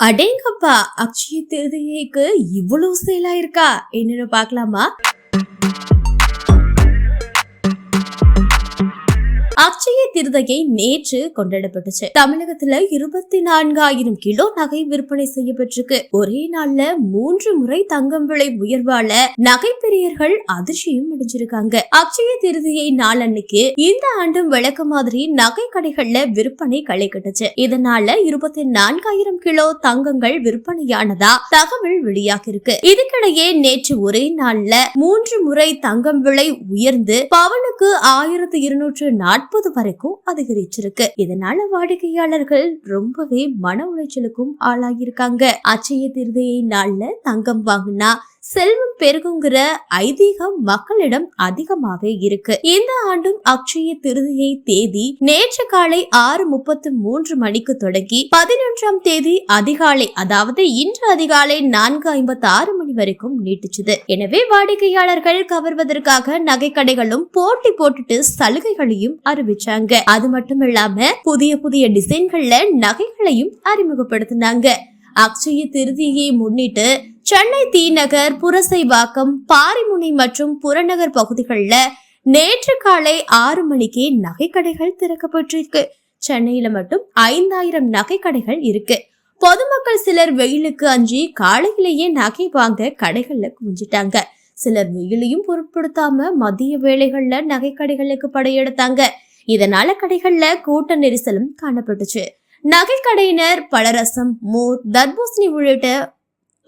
அடேங்கப்பா அக்ஷய திருதியைக்கு இவ்வளவு சேலா இருக்கா என்னன்னு பார்க்கலாமா? திருதையை நேற்று கொண்டாடப்பட்டுச்சு. தமிழகத்துல இருபத்தி நான்காயிரம் கிலோ நகை விற்பனை செய்யப்பட்டிருக்கு. ஒரே நாள்ல மூன்று முறை தங்கம் விலை உயர்வால நகை பெரியர்கள் அதிர்ச்சியும் அடைஞ்சிருக்காங்க. அக்ஷய திருதியை நாளன்னைக்கு இந்த ஆண்டும் விளக்க மாதிரி நகை கடைகள்ல விற்பனை களை கட்டுச்சு. இதனால இருபத்தி நான்காயிரம் கிலோ தங்கங்கள் விற்பனையானதா தகவல் வெளியாகிருக்கு இதுக்கிடையே நேற்று ஒரே நாள்ல மூன்று முறை தங்கம் விலை உயர்ந்து பவனுக்கு ஆயிரத்தி இருநூற்று நாற்பது வரைக்கும் அதிகரிச்சிருக்கு. இதனால வாடிக்கையாளர்கள் ரொம்பவே மன உளைச்சலுக்கும் ஆளாகியிருக்காங்க அச்சய திருதையை நாள்ல தங்கம் வாங்கினா செல்வம் பெருகுங்கிற ஐதீகம் மக்களிடம் அதிகமாகவே இருக்கு. இந்த ஆண்டும் அக்ஷய திருதியை தேதி நேற்று காலை ஆறு முப்பத்து மூன்று மணிக்கு தொடங்கி பதினொன்றாம் தேதி அதிகாலை அதாவது இன்று அதிகாலை நான்கு ஐம்பத்தி ஆறு மணி வரைக்கும் நீட்டிச்சது. எனவே வாடிக்கையாளர்கள் கவர்வதற்காக நகைக்கடைகளும் போட்டி போட்டுட்டு சலுகைகளையும் அறிவிச்சாங்க. அது மட்டும் இல்லாம புதிய புதிய டிசைன்கள்ல நகைகளையும் அறிமுகப்படுத்தினாங்க. அக்ஷய திருதியை முன்னிட்டு சென்னை தீநகர் புரசைவாக்கம் பாரிமுனை மற்றும் புறநகர் பகுதிகளில் நேற்று காலை ஆறு மணிக்கு நகைக்கடைகள் திறக்கப்பட்டிருக்கு. சென்னையில மட்டும் ஐந்தாயிரம் நகைக்கடைகள் இருக்கு. பொதுமக்கள் சிலர் வெயிலுக்கு அஞ்சி காலையிலேயே நகை வாங்க கடைகள்ல குவிஞ்சிட்டாங்க. சிலர் வெயிலையும் பொருட்படுத்தாம மதிய வேளைகள்ல நகை கடைகளுக்கு படையெடுத்தாங்க. இதனால கடைகள்ல கூட்ட நெரிசலும் காணப்பட்டுச்சு. நகைக்கடையினர் பலரசம் மோர் தர்பூசணி உள்ளிட்ட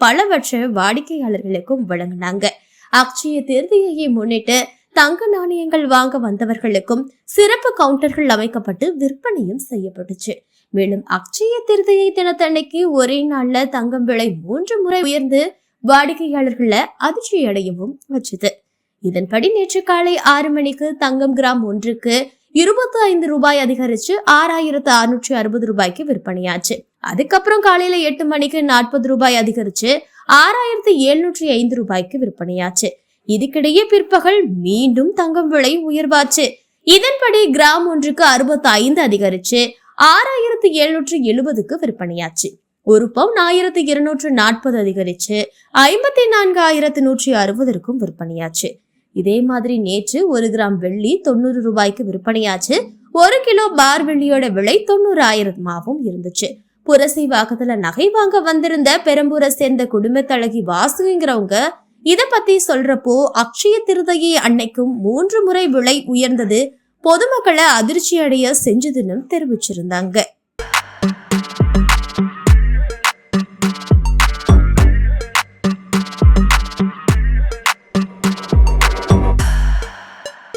பலவற்றை வாடிக்கையாளர்களுக்கும் வழங்கினாங்க. அக்ஷய திருதியை முன்னிட்டு தங்க நாணயங்கள் வாங்க வந்தவர்களுக்கும் சிறப்பு கவுண்டர்கள் அமைக்கப்பட்டு விற்பனையும் செய்யப்பட்டுச்சு. மேலும் அக்ஷய திருதையை தினத்தன்னைக்கு ஒரே நாள்ல தங்கம் விலை மூன்று முறை உயர்ந்து வாடிக்கையாளர்களை அதிர்ச்சி அடையவும் வச்சுது. இதன்படி நேற்று காலை ஆறு மணிக்கு தங்கம் கிராம் ஒன்றுக்கு இருபத்தி ஐந்து ரூபாய் அதிகரிச்சு ஆறாயிரத்து அறுநூற்றி அறுபது ரூபாய்க்கு விற்பனையாச்சு. அதுக்கப்புறம் காலையில எட்டு மணிக்கு நாற்பது ரூபாய் அதிகரிச்சு ஆறாயிரத்தி எழுநூற்றி ஐந்து ரூபாய்க்கு விற்பனையாச்சு. இதுக்கிடையே பிற்பகல் மீண்டும் தங்கம் விலை உயர்வாச்சு. இதன்படி கிராம் ஒன்றுக்கு அறுபத்தி ஐந்து அதிகரிச்சு ஆறாயிரத்து எழுநூற்றி எழுபதுக்கு விற்பனையாச்சு. ஒரு பவுன் ஆயிரத்தி இருநூற்று நாற்பது அதிகரிச்சு ஐம்பத்தி நான்கு ஆயிரத்து நூற்றி அறுபதற்கும் விற்பனையாச்சு. இதே மாதிரி நேற்று ஒரு கிராம் வெள்ளி தொண்ணூறு ரூபாய்க்கு விற்பனையாச்சு. ஒரு கிலோ பார் வெள்ளியோட விலை தொண்ணூறாயிரமாவும் இருந்துச்சு. புரசை வாக்கத்துல நகை வாங்க வந்திருந்த பெரம்பூரை சேர்ந்த குடும்பத்தழகி வாசுங்கிறவங்க இத பத்தி சொல்றப்போ அக்ஷய திருதையை அன்னைக்கும் மூன்று முறை விலை உயர்ந்தது. பொதுமக்களை அதிர்ச்சி அடைய செஞ்சதுன்னு தெரிவிச்சிருந்தாங்க.